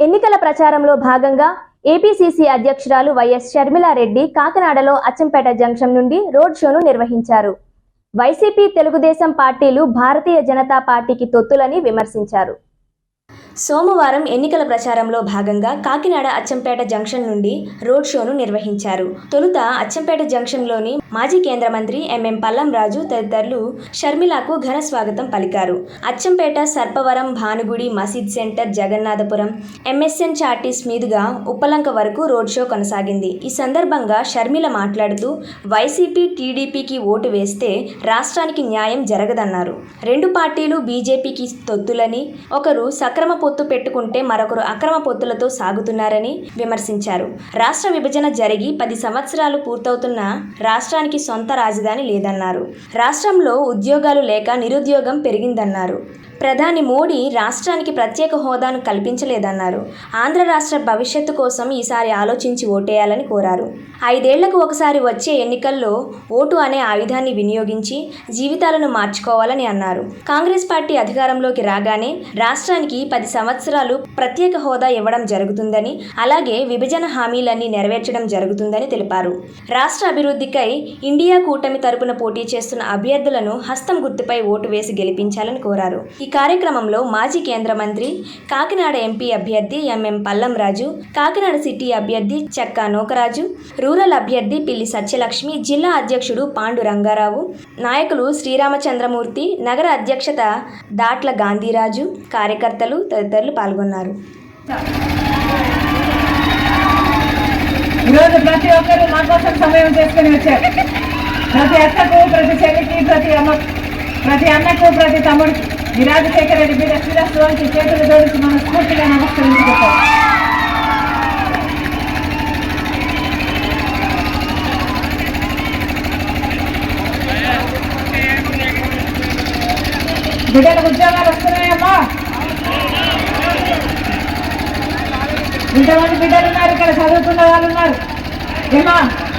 ఎన్నికల ప్రచారంలో భాగంగా ఏపీసీసీ అధ్యక్షురాలు వైఎస్ షర్మిలారెడ్డి కాకినాడలో అచ్చంపేట జంక్షన్ నుండి రోడ్ షోను నిర్వహించారు. వైసీపీ తెలుగుదేశం పార్టీలు భారతీయ జనతా పార్టీకి తొత్తులని విమర్శించారు. సోమవారం ఎన్నికల ప్రచారంలో భాగంగా కాకినాడ అచ్చంపేట జంక్షన్ నుండి రోడ్ షోను నిర్వహించారు. తొలుత అచ్చంపేట జంక్షన్లోని మాజీ కేంద్ర మంత్రి ఎంఎం పల్లం రాజు తదితరులు షర్మిలకు ఘన స్వాగతం పలికారు. అచ్చంపేట సర్పవరం భానుగుడి మసీద్ సెంటర్ జగన్నాథపురం ఎంఎస్ఎన్ చార్టీస్ మీదుగా ఉప్పలంక వరకు రోడ్ షో కొనసాగింది. ఈ సందర్భంగా షర్మిల మాట్లాడుతూ వైసీపీ టీడీపీకి ఓటు వేస్తే రాష్ట్రానికి న్యాయం జరగదన్నారు. రెండు పార్టీలు బీజేపీకి తొత్తులని ఒకరు సక్రమ పొత్తు పెట్టుకుంటే మరొకరు అక్రమ పొత్తులతో సాగుతున్నారని విమర్శించారు. రాష్ట్ర విభజన జరిగి పది సంవత్సరాలు పూర్తవుతున్న రాష్ట్రానికి సొంత రాజధాని లేదన్నారు. రాష్ట్రంలో ఉద్యోగాలు లేక నిరుద్యోగం పెరిగిందన్నారు. ప్రధాని మోడీ రాష్ట్రానికి ప్రత్యేక హోదాను కల్పించలేదన్నారు. ఆంధ్ర రాష్ట్ర భవిష్యత్తు కోసం ఈసారి ఆలోచించి ఓటేయాలని కోరారు. ఐదేళ్ళకు ఒకసారి వచ్చే ఎన్నికల్లో ఓటు అనే ఆయుధాన్ని వినియోగించి జీవితాలను మార్చుకోవాలని అన్నారు. కాంగ్రెస్ పార్టీ అధికారంలోకి రాగానే రాష్ట్రానికి పది సంవత్సరాలు ప్రత్యేక హోదా ఇవ్వడం జరుగుతుందని అలాగే విభజన హామీలన్నీ నెరవేర్చడం జరుగుతుందని తెలిపారు. రాష్ట్ర అభివృద్ధికై ఇండియా కూటమి తరపున పోటీ చేస్తున్న అభ్యర్థులను హస్తం గుర్తుపై ఓటు వేసి గెలిపించాలని కోరారు. ఈ కార్యక్రమంలో మాజీ కేంద్ర మంత్రి కాకినాడ ఎంపీ అభ్యర్థి ఎంఎం పల్లం రాజు కాకినాడ సిటీ అభ్యర్థి చక్కా నోకరాజు రూరల్ అభ్యర్థి పిల్లి సత్యలక్ష్మి జిల్లా అధ్యక్షుడు పాండు రంగారావు నాయకులు శ్రీరామచంద్రమూర్తి నగర అధ్యక్షత దాట్ల గాంధీరాజు కార్యకర్తలు తదితరులు పాల్గొన్నారు. ఈరోజు ప్రతి ఒక్కరు మా కోసం సమయం చేసుకుని వచ్చారు. ప్రతి అక్కకు ప్రతి చెల్లికి ప్రతి అమ్మ ప్రతి అన్నకు ప్రతి తమ్ముడికి. ఈ రాజశేఖర రెడ్డి బిడ్డ శిరస్సులోంచి చేతులు జోడించి మనం స్ఫూర్తిగా నమస్కరించుకుంటాం. బిడ్డల ఉద్యోగాలు వస్తున్నాయమ్మా. ఇంతమంది బిడ్డలు ఉన్నారు ఇక్కడ చదువుతున్న వాళ్ళు ఉన్నారు. ఏమా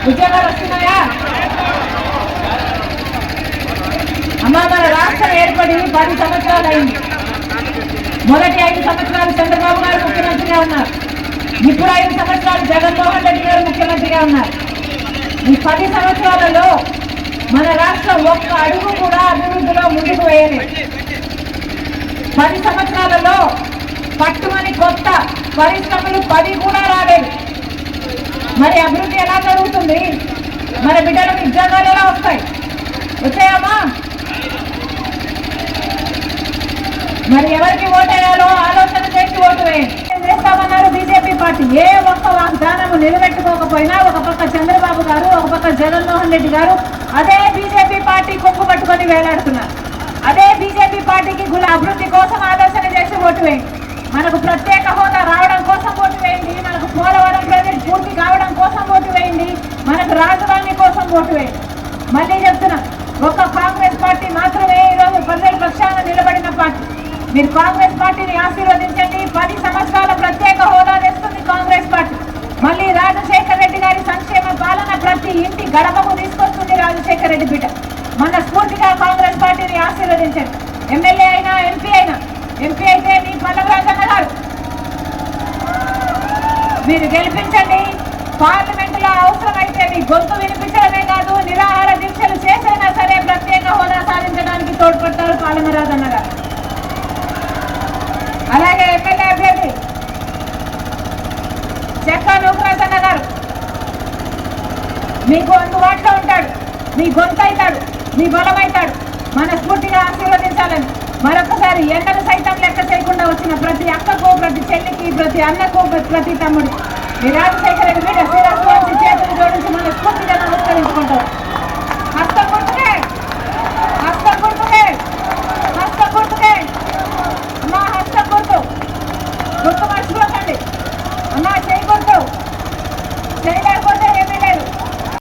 ఉద్యోగాలు వస్తున్నాయా? అమ్మా మన రాష్ట్రం ఏర్పడి పది సంవత్సరాలు అయింది మొదటి ఐదు సంవత్సరాలు చంద్రబాబు గారు ముఖ్యమంత్రిగా ఉన్నారు. ఇప్పుడు ఐదు సంవత్సరాలు జగన్మోహన్ రెడ్డి గారు ముఖ్యమంత్రిగా ఉన్నారు. ఈ పది సంవత్సరాలలో మన రాష్ట్రం ఒక్క అడుగు కూడా అభివృద్ధిలో ముందుకు వేయలేదు. పది సంవత్సరాలలో పట్టుమని కొత్త పరిశ్రమలు పది కూడా రాలేదు. మరి అభివృద్ధి ఎలా జరుగుతుంది? మన బిడ్డలకు ఉద్యోగాలు ఎలా మరి ఎవరికి ఓటేయాలో ఆలోచన చేసి ఓటు వేయండి ఏం చేస్తామన్నారు బీజేపీ పార్టీ. ఏ ఒక్క వాగ్దానము నిలబెట్టుకోకపోయినా ఒక పక్క చంద్రబాబు గారు ఒక పక్క జగన్మోహన్ రెడ్డి గారు అదే బీజేపీ పార్టీ కొక్కు పట్టుకొని వేలాడుతున్నారు. అదే బీజేపీ పార్టీకి గుల అభివృద్ధి కోసం ఆలోచన చేసి ఓటు వేయండి మనకు ప్రత్యేక హోదా రావడం కోసం ఓటు వేయండి మనకు పోలవరం ప్రాజెక్ట్ పూర్తి కావడం కోసం ఓటు వేయండి మనకు రాజధాని కోసం ఓటు వేయండి మళ్ళీ చెప్తున్నా ఒక్క కాంగ్రెస్ పార్టీ మాత్రమే ఈరోజు ప్రజల పక్షాన నిలబడిన పార్టీ మీరు కాంగ్రెస్ పార్టీని ఆశీర్వదించండి. పది సంవత్సరాల ప్రత్యేక హోదా తెస్తుంది కాంగ్రెస్ పార్టీ. మళ్ళీ రాజశేఖర రెడ్డి గారి సంక్షేమ పాలన ప్రతి ఇంటి గడపకు తీసుకొస్తుంది రాజశేఖర రెడ్డి బిడ్డ మన స్ఫూర్తిగా కాంగ్రెస్ పార్టీని ఆశీర్వదించండి. ఎమ్మెల్యే అయినా ఎంపీ అయినా. ఎంపీ అయితే మీ పల్లవరాజన్న చెక్కా నూకరాజన్న గారు. మీకు అందుబాటులో ఉంటాడు. మీ గొంతు అవుతాడు. మీ బలం మనస్ఫూర్తిగా ఆశీర్వదించాలని మరొకసారి ఎండలు సైతం లెక్క చేయకుండా వచ్చిన ప్రతి అక్కకు ప్రతి చెల్లికి ప్రతి అన్నకు ప్రతి తమ్ముడు ఈ రాజశేఖర రెడ్డి